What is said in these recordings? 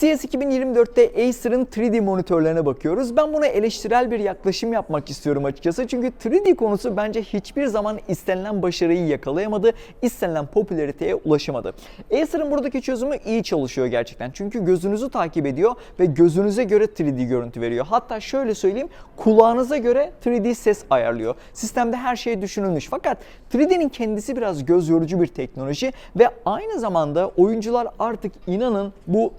CES 2024'te Acer'ın 3D monitörlerine bakıyoruz. Ben buna eleştirel bir yaklaşım yapmak istiyorum açıkçası. Çünkü 3D konusu bence hiçbir zaman istenilen başarıyı yakalayamadı, istenilen popülariteye ulaşamadı. Acer'ın buradaki çözümü iyi çalışıyor gerçekten. Çünkü gözünüzü takip ediyor ve gözünüze göre 3D görüntü veriyor. Hatta şöyle söyleyeyim, kulağınıza göre 3D ses ayarlıyor. Sistemde her şey düşünülmüş. Fakat 3D'nin kendisi biraz göz yorucu bir teknoloji ve aynı zamanda oyuncular artık inanın bu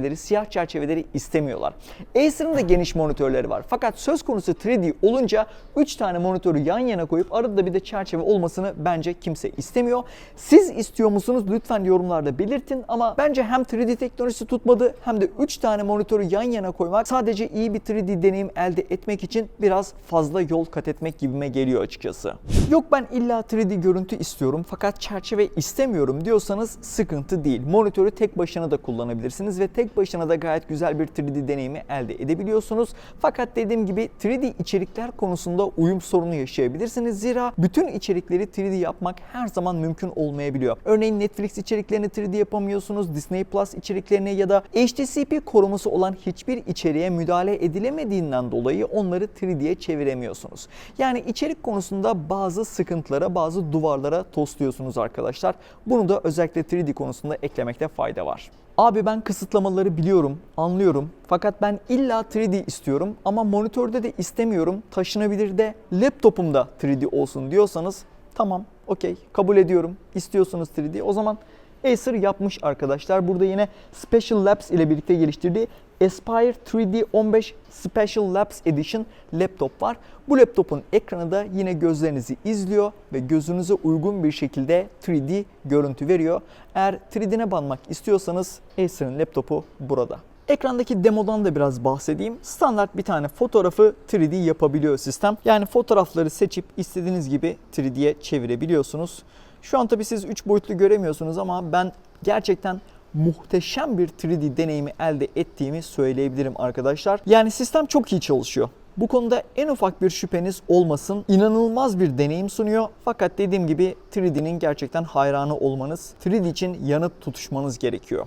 çerçeveleri, siyah çerçeveleri istemiyorlar. Acer'ın da geniş monitörleri var. Fakat söz konusu 3D olunca 3 tane monitörü yan yana koyup arada bir de çerçeve olmasını bence kimse istemiyor. Siz istiyor musunuz? Lütfen yorumlarda belirtin ama bence hem 3D teknolojisi tutmadı hem de 3 tane monitörü yan yana koymak sadece iyi bir 3D deneyim elde etmek için biraz fazla yol kat etmek gibime geliyor açıkçası. Yok ben illa 3D görüntü istiyorum fakat çerçeve istemiyorum diyorsanız sıkıntı değil. Monitörü tek başına da kullanabilirsiniz ve tek başına da gayet güzel bir 3D deneyimi elde edebiliyorsunuz. Fakat dediğim gibi 3D içerikler konusunda uyum sorunu yaşayabilirsiniz. Zira bütün içerikleri 3D yapmak her zaman mümkün olmayabiliyor. Örneğin Netflix içeriklerini 3D yapamıyorsunuz. Disney Plus içeriklerine ya da HDCP koruması olan hiçbir içeriğe müdahale edilemediğinden dolayı onları 3D'ye çeviremiyorsunuz. Yani içerik konusunda bazı sıkıntılara, bazı duvarlara tosluyorsunuz arkadaşlar. Bunu da özellikle 3D konusunda eklemekte fayda var. Abi ben kısıtlamaları biliyorum, anlıyorum. Fakat ben illa 3D istiyorum ama monitörde de istemiyorum. Taşınabilir de laptopumda 3D olsun diyorsanız tamam, okey, kabul ediyorum. İstiyorsunuz 3D. O zaman Acer yapmış arkadaşlar. Burada yine Special Labs ile birlikte geliştirdiği Aspire 3D 15 Special Labs Edition laptop var. Bu laptopun ekranı da yine gözlerinizi izliyor ve gözünüze uygun bir şekilde 3D görüntü veriyor. Eğer 3D'ne banmak istiyorsanız Acer'ın laptopu burada. Ekrandaki demodan da biraz bahsedeyim. Standart bir tane fotoğrafı 3D yapabiliyor sistem. Yani fotoğrafları seçip istediğiniz gibi 3D'ye çevirebiliyorsunuz. Şu an tabii siz 3 boyutlu göremiyorsunuz ama ben gerçekten muhteşem bir 3D deneyimi elde ettiğimi söyleyebilirim arkadaşlar. Yani sistem çok iyi çalışıyor. Bu konuda en ufak bir şüpheniz olmasın. İnanılmaz bir deneyim sunuyor. Fakat dediğim gibi 3D'nin gerçekten hayranı olmanız, 3D için yanıp tutuşmanız gerekiyor.